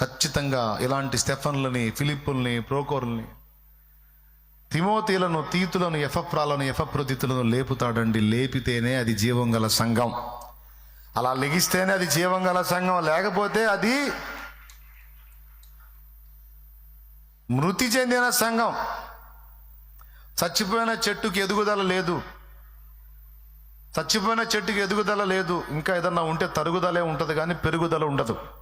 ఖచ్చితంగా ఇలాంటి స్టెఫన్లని ఫిలిప్పుల్ని ప్రోకోర్ని తిమోతీలను తీతులను ఎఫప్రాలను ఎఫప్రతితులను లేపుతాడండి. లేపితేనే అది జీవం గల సంఘం. అలా లెగిస్తేనే అది జీవం గల సంఘం. లేకపోతే అది మృతి చెందిన సంఘం. చచ్చిపోయిన చెట్టుకి ఎదుగుదల లేదు. చచ్చిపోయిన చెట్టుకి ఎదుగుదల లేదు. ఇంకా ఏదన్నా ఉంటే తరుగుదలే ఉంటుంది కానీ పెరుగుదల ఉండదు.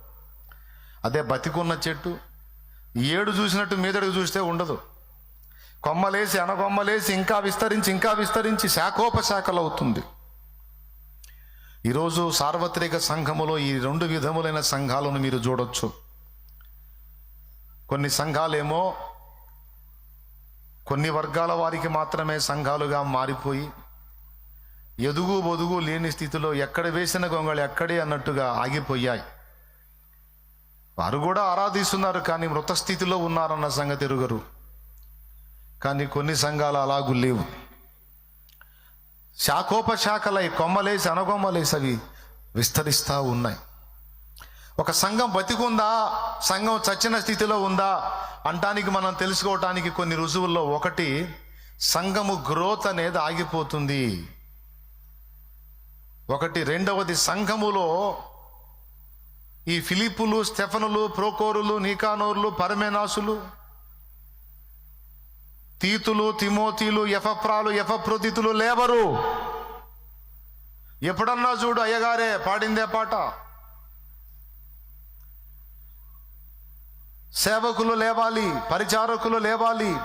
అదే బతికున్న చెట్టు. ఏడు చూసినట్టు మీదడికి చూస్తే ఉండదు. కొమ్మలేసి అనకొమ్మలేసి ఇంకా విస్తరించి ఇంకా విస్తరించి శాఖోపశాఖలు అవుతుంది. ఈరోజు సార్వత్రిక సంఘములో ఈ రెండు విధములైన సంఘాలను మీరు చూడొచ్చు. కొన్ని సంఘాలేమో కొన్ని వర్గాల వారికి మాత్రమే సంఘాలుగా మారిపోయి ఎదుగు బొదుగు లేని స్థితిలో ఎక్కడ వేసిన గొంగళి ఎక్కడే అన్నట్టుగా ఆగిపోయాయి. వారు కూడా ఆరాధిస్తున్నారు కానీ మృత స్థితిలో ఉన్నారన్న సంగతి ఎరుగరు. కానీ కొన్ని సంఘాలు అలాగూ లేవు. శాఖోపశాఖలై కొమ్మలేసి అనగొమ్మలేసి అవి విస్తరిస్తూ ఉన్నాయి. ఒక సంఘం బతికుందా? సంఘం చచ్చిన స్థితిలో ఉందా? అంటానికి మనం తెలుసుకోవటానికి కొన్ని రుజువుల్లో ఒకటి సంఘము గ్రోత్ అనేది ఆగిపోతుంది. ఒకటి రెండవది సంఘములో ఈ ఫిలిపులు స్టెఫనులు ప్రోకోరులు నీకానోర్లు పరమేనాసులు తీతులు తిమోతీలు ఎఫప్రాలు ఎఫప్రొతితులు లేవరు. ఎప్పుడన్నా చూడు అయ్యగారే పాడిందే పాట. సేవకులు లేవాలి పరిచారకులు లేవాలి.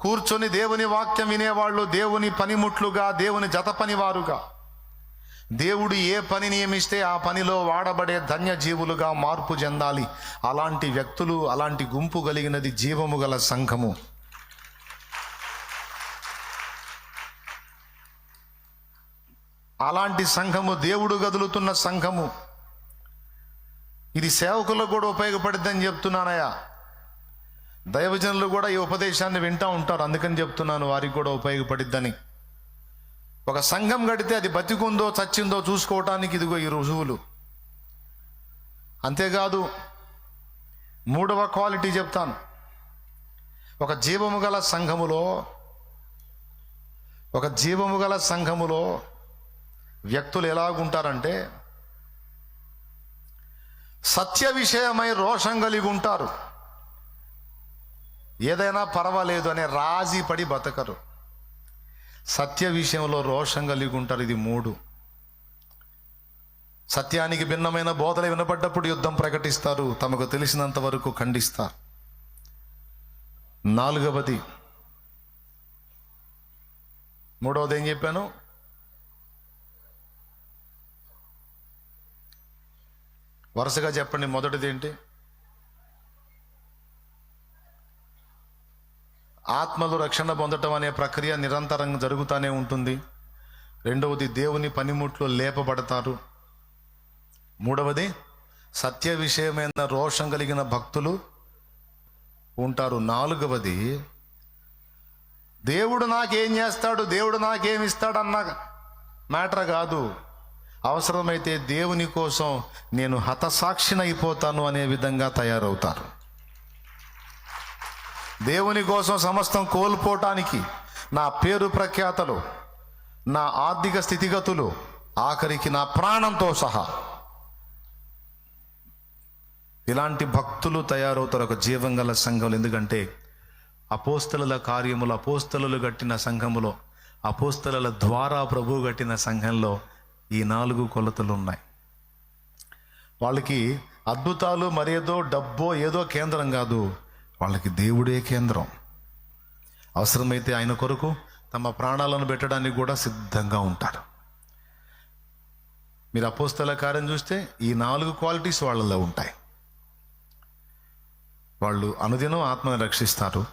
కూర్చొని దేవుని వాక్యం వినేవాళ్ళు దేవుని పనిముట్లుగా దేవుని జత పనివారుగా దేవుడు ఏ పని నియమిస్తే ఆ పనిలో వాడబడే ధన్య జీవులుగా మార్పు చెందాలి. అలాంటి వ్యక్తులు అలాంటి గుంపు కలిగినది జీవము గల సంఘము. అలాంటి సంఘము దేవుడు కదులుతున్న సంఘము. ఇది సేవకులకు కూడా ఉపయోగపడిద్దని చెప్తున్నానయ్యా. దైవజనులు కూడా ఈ ఉపదేశాన్ని వింటూ ఉంటారు. అందుకని చెప్తున్నాను వారికి కూడా ఉపయోగపడిద్దని. ఒక సంఘం గడితే అది బతికుందో చచ్చిందో చూసుకోవటానికి ఇదిగో ఈ రుజువులు. అంతేకాదు మూడవ క్వాలిటీ చెప్తాను. ఒక జీవము గల సంఘములో ఒక జీవము గల సంఘములో వ్యక్తులు ఎలాగుంటారంటే సత్య విషయమై రోషం కలిగి ఉంటారు. ఏదైనా పర్వాలేదు అనే రాజీ పడి బతకరు. సత్య విషయంలో రోషం కలిగి ఉంటారు ఇది మూడు. సత్యానికి భిన్నమైన బోధలు వినపడ్డప్పుడు యుద్ధం ప్రకటిస్తారు. తమకు తెలిసినంత వరకు ఖండిస్తారు. నాలుగవది. మూడవది ఏం చెప్పాను? వరుసగా చెప్పండి. మొదటిది ఏంటి? ఆత్మలు రక్షణ పొందటం అనే ప్రక్రియ నిరంతరం జరుగుతూనే ఉంటుంది. రెండవది దేవుని పనిముట్లు లేపబడతారు. మూడవది సత్య విషయమైన రోషం కలిగిన భక్తులు ఉంటారు. నాలుగవది దేవుడు నాకేం చేస్తాడు దేవుడు నాకేం ఇస్తాడన్న మ్యాటర్ కాదు. అవసరమైతే దేవుని కోసం నేను హతసాక్షినైపోతాను అనే విధంగా తయారవుతారు. దేవుని కోసం సమస్తం కోల్పోవటానికి నా పేరు ప్రఖ్యాతలు నా ఆర్థిక స్థితిగతులు ఆఖరికి నా ప్రాణంతో సహా. ఇలాంటి భక్తులు తయారవుతారు ఒక జీవం గల సంఘం ఎందుకంటే అపోస్తల కార్యములు అపోస్తలు కట్టిన సంఘములో అపోస్తల ద్వారా ప్రభు కట్టిన సంఘంలో ఈ నాలుగు కొలతలు ఉన్నాయి వాళ్ళకి అద్భుతాలు మరేదో డబ్బో ఏదో కేంద్రం కాదు. వాళ్ళకి దేవుడే కేంద్రం. అవసరమైతే ఆయన కొరకు తమ ప్రాణాలను పెట్టడానికి కూడా సిద్ధంగా ఉంటారు. మీరు అపోస్తల కార్యం చూస్తే ఈ నాలుగు క్వాలిటీస్ వాళ్ళలో ఉంటాయి. వాళ్ళు అనుదినం ఆత్మను రక్షిస్తారు.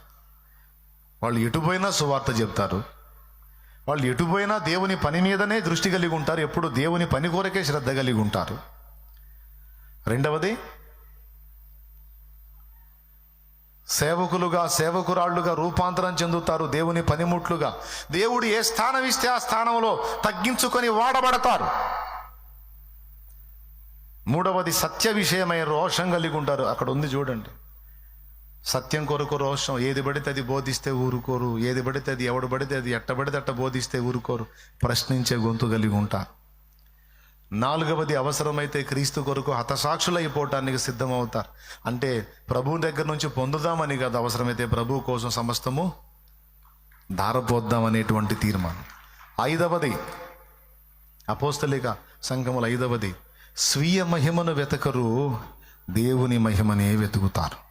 వాళ్ళు ఎటుపోయినా సువార్త చెప్తారు. వాళ్ళు ఎటుపోయినా దేవుని పని మీదనే దృష్టి కలిగి ఉంటారు. ఎప్పుడు దేవుని పని కోరకే శ్రద్ధ కలిగి ఉంటారు. రెండవది సేవకులుగా సేవకురాళ్ళుగా రూపాంతరం చెందుతారు దేవుని పనిముట్లుగా. దేవుడు ఏ స్థానం ఇస్తే ఆ స్థానంలో తగ్గించుకొని వాడబడతారు. మూడవది సత్య విషయమై రోషం కలిగి ఉంటారు. అక్కడ ఉంది చూడండి. సత్యం కొరకు రోషం. ఏది పడితే అది బోధిస్తే ఊరుకోరు. ఏది పడితే అది ఎవడు పడితే అది ఎట్ట పడితే అట్ట బోధిస్తే ఊరుకోరు. ప్రశ్నించే గొంతు కలిగి ఉంటారు. నాలుగవది అవసరమైతే క్రీస్తు కొరకు హతసాక్షులైపోవటానికి సిద్ధమవుతారు. అంటే ప్రభు దగ్గర నుంచి పొందుదామని కాదు అవసరమైతే ప్రభు కోసం సమస్తము దారపోద్దాం అనేటువంటి తీర్మానం. ఐదవది అపోస్తలిక సంఘముల ఐదవది స్వీయ మహిమను వెతకరు దేవుని మహిమనే వెతుకుతారు.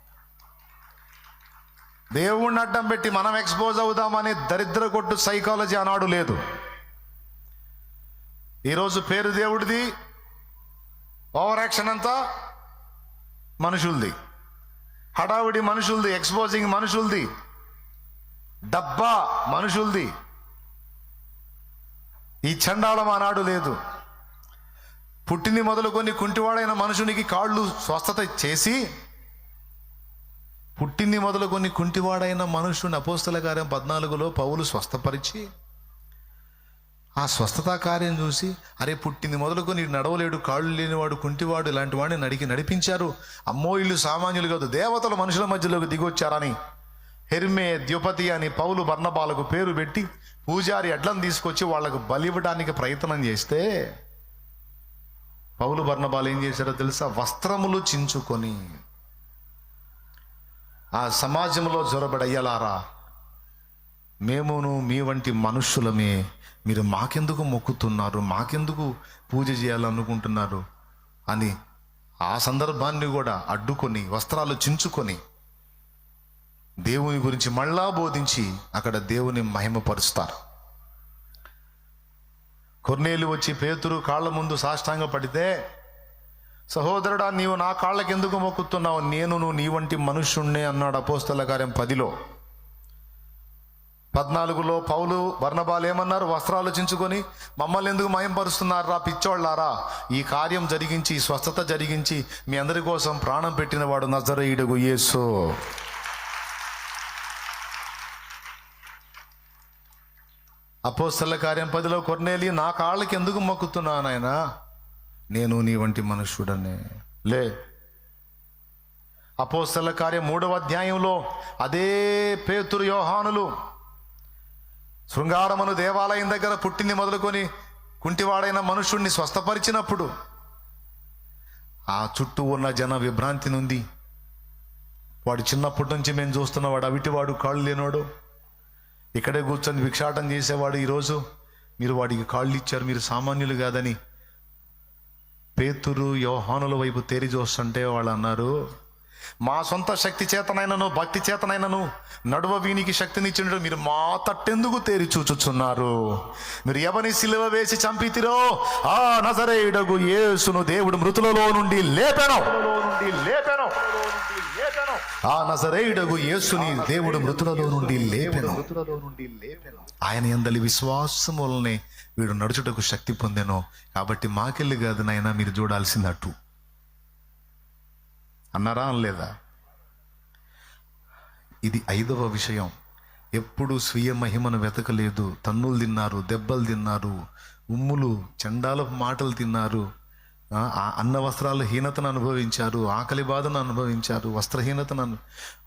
దేవుణ్ణి అడ్డం పెట్టి మనం ఎక్స్పోజ్ అవుదామని దరిద్ర కొట్టు సైకాలజీ అనాడు లేదు. ఈరోజు పేరు దేవుడిది ఓవర్ యాక్షన్ అంతా మనుషులది. హడావిడి మనుషులది ఎక్స్పోజింగ్ మనుషులది డబ్బా మనుషులది. ఈ చండాలం ఆనాడు లేదు. పుట్టింది మొదలుకొని కుంటివాడైన మనుషునికి కాళ్ళు స్వస్థత చేసి పుట్టింది మొదలుకొని కుంటివాడైన మనుషుని అపోస్తల కార్యం పద్నాలుగులో పౌలు స్వస్థపరిచి ఆ స్వస్థతా కార్యం చూసి అరే పుట్టింది మొదలుకొని నడవలేడు కాళ్ళు లేనివాడు కుంటివాడు ఇలాంటి వాడిని నడికి నడిపించారు. అమ్మో ఇల్లు సామాన్యులు కాదు దేవతలు మనుషుల మధ్యలోకి దిగొచ్చారని. హెర్మే ద్యుపతి అని పౌలు బర్ణబాలకు పేరు పెట్టి పూజారి ఎడ్లను తీసుకొచ్చి వాళ్ళకు బలివ్వడానికి ప్రయత్నం చేస్తే పౌలు బర్ణబాలు ఏం చేశారో తెలుసా? వస్త్రములు చించుకొని ఆ సమాజంలో జొరబడయ్యలారా మేమును మీ వంటి మనుష్యులమే. మీరు మాకెందుకు మొక్కుతున్నారు? మాకెందుకు పూజ చేయాలనుకుంటున్నారు? అని ఆ సందర్భాన్ని కూడా అడ్డుకొని వస్త్రాలు చించుకొని దేవుని గురించి మళ్ళా బోధించి అక్కడ దేవుని మహిమపరుస్తారు. కొర్నేలు వచ్చి పేతురు కాళ్ళ ముందు సాష్టాంగ పడితే సహోదరుడా నీవు నా కాళ్ళకెందుకు మొక్కుతున్నావు? నేను నీ వంటి మనుష్యుణ్ణే అన్నాడు అపోస్తల కార్యం పదిలో. పద్నాలుగులో పౌలు వర్ణబాలు ఏమన్నారు? వస్త్రాలోచించుకొని మమ్మల్ని ఎందుకు మయంపరుస్తున్నారా పిచ్చోళ్ళారా? ఈ కార్యం జరిగించి స్వస్థత జరిగించి మీ అందరి కోసం ప్రాణం పెట్టిన వాడు నజరేయుడుగు యేసు. అపోస్తల కార్యం పదిలో కొర్నేలి నా కాళ్ళకి ఎందుకు మొక్కుతున్నాను ఆయన నేను నీ వంటి మనుష్యుడనే. లే. అపోస్తల కార్యం మూడవ అధ్యాయంలో అదే పేతురు యోహానులు శృంగారమును దేవాలయం దగ్గర పుట్టింది మొదలుకొని కుంటివాడైన మనుషుణ్ణి స్వస్థపరిచినప్పుడు ఆ చుట్టూ ఉన్న జన విభ్రాంతి నుండి వాడు చిన్నప్పటి నుంచి మేము చూస్తున్న వాడు అవిటివాడు కాళ్ళు లేనోడు. ఇక్కడే కూర్చొని భిక్షాటం చేసేవాడు ఈరోజు. మీరు వాడికి కాళ్ళు ఇచ్చారు మీరు సామాన్యులు కాదని. పేతురు యోహానుల వైపు తేరి చూస్తుంటే వాళ్ళు అన్నారు మా సొంత శక్తి చేతనైనను భక్తి చేతనైనను నడువ వీనికి శక్తినిచ్చిండు మీరు మా తట్టెందుకు తేరి చూచుచున్నారు? మీరు ఎవని సిలువ వేసి చంపితిరో? ఆ నజరేయుడగు యేసును దేవుడు మృతులలో నుండి లేపెను. లేపెను ఆ నజరేయుడగు యేసుని దేవుడు మృతులలో నుండి లేపెను. ఆయన ఎందలి విశ్వాసం వలనే వీడు నడుచుటకు శక్తి పొందెను. కాబట్టి మాకెళ్ళి కాదు నాయన మీరు చూడాల్సిందట్టు అన్నారా అనలేదా? ఇది ఐదవ విషయం. ఎప్పుడు స్వీయ మహిమను వెతకలేదు. తన్నులు తిన్నారు దెబ్బలు తిన్నారు ఉమ్ములు చండాలపు మాటలు తిన్నారు. అన్న వస్త్రాలు హీనతను అనుభవించారు ఆకలి బాధను అనుభవించారు వస్త్రహీనతను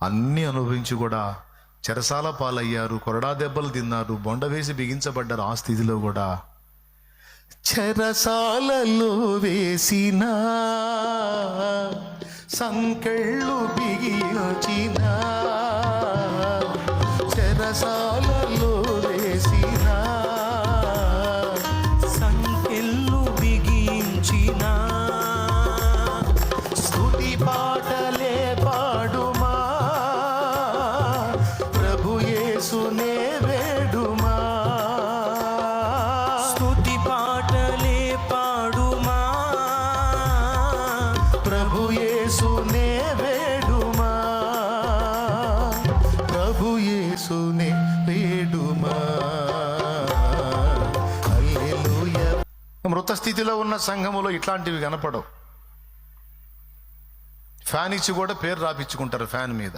అన్నీ అనుభవించి కూడా చెరసాల పాలయ్యారు కొరడా దెబ్బలు తిన్నారు బొండ వేసి బిగించబడ్డారు ఆ స్థితిలో కూడా. చెరసాలలో వేసిన సంకెళ్ళు బిగించిన చెరసాలలో స్థితిలో ఉన్న సంఘములో ఇట్లాంటివి కనపడవు. ఫ్యాన్ ఇచ్చి కూడా పేరు రాపించుకుంటారు ఫ్యాన్ మీద.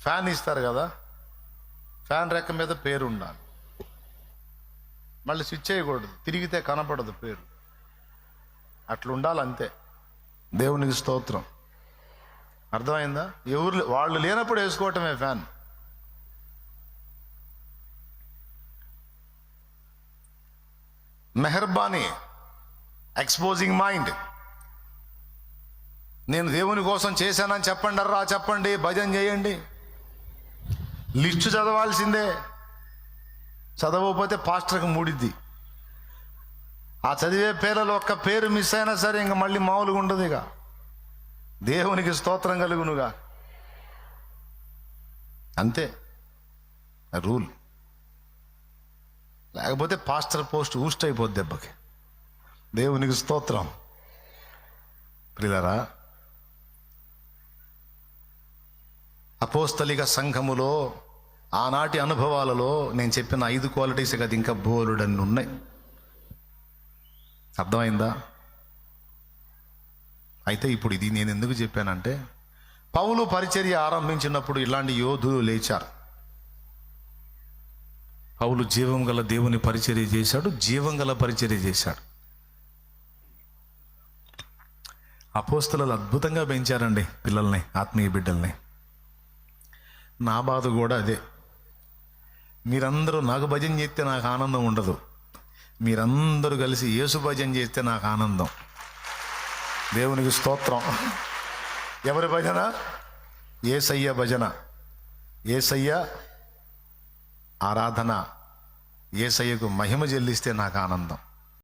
ఫ్యాన్ ఇస్తారు కదా ఫ్యాన్ రెక్క మీద పేరు ఉండాలి. మళ్ళీ స్విచ్ చేయకూడదు తిరిగితే కనపడదు పేరు. అట్లా ఉండాలి అంతే దేవునికి స్తోత్రం. అర్థమైందా? ఎవరు వాళ్ళు లేనప్పుడు వేసుకోవటమే ఫ్యాన్. మెహర్బానీ ఎక్స్పోజింగ్ మైండ్. నేను దేవుని కోసం చేశానని చెప్పండి రా చెప్పండి భజన చేయండి. లిస్టు చదవాల్సిందే. చదవకపోతే పాస్టర్కి మూడిద్ది. ఆ చదివే పేర్లలో ఒక్క పేరు మిస్ అయినా సరే ఇంక మళ్ళీ మామూలుగా ఉండదు ఇక. దేవునికి స్తోత్రం కలుగునుగా. అంతే. రూల్. లేకపోతే పాస్టర్ పోస్ట్ ఊస్ట్ అయిపోద్ది దెబ్బకి. దేవునికి స్తోత్రం. ప్రిలరా అపోస్తలిక సంఘములో ఆనాటి అనుభవాలలో నేను చెప్పిన ఐదు క్వాలిటీస్ కదా ఇంకా బోలుడన్ని ఉన్నాయి. అర్థమైందా? అయితే ఇప్పుడు ఇది నేను ఎందుకు చెప్పానంటే పౌలు పరిచర్య ఆరంభించినప్పుడు ఇలాంటి యోధులు లేచారు. పౌలు జీవం గల దేవుని పరిచర్య చేశాడు జీవం గల పరిచర్య చేశాడు. అపోస్తలు అద్భుతంగా పెంచారండి పిల్లల్ని ఆత్మీయ బిడ్డల్ని. నా బాధ కూడా అదే. మీరందరూ నాకు భజన చేస్తే నాకు ఆనందం ఉండదు. మీరందరూ కలిసి యేసు భజన చేస్తే నాకు ఆనందం. దేవునికి స్తోత్రం. ఎవరి భజన? ఏసయ్య భజన. ఏసయ్య ఆరాధన ఏసయ్యకు మహిమ చెల్లిస్తే నాకు ఆనందం.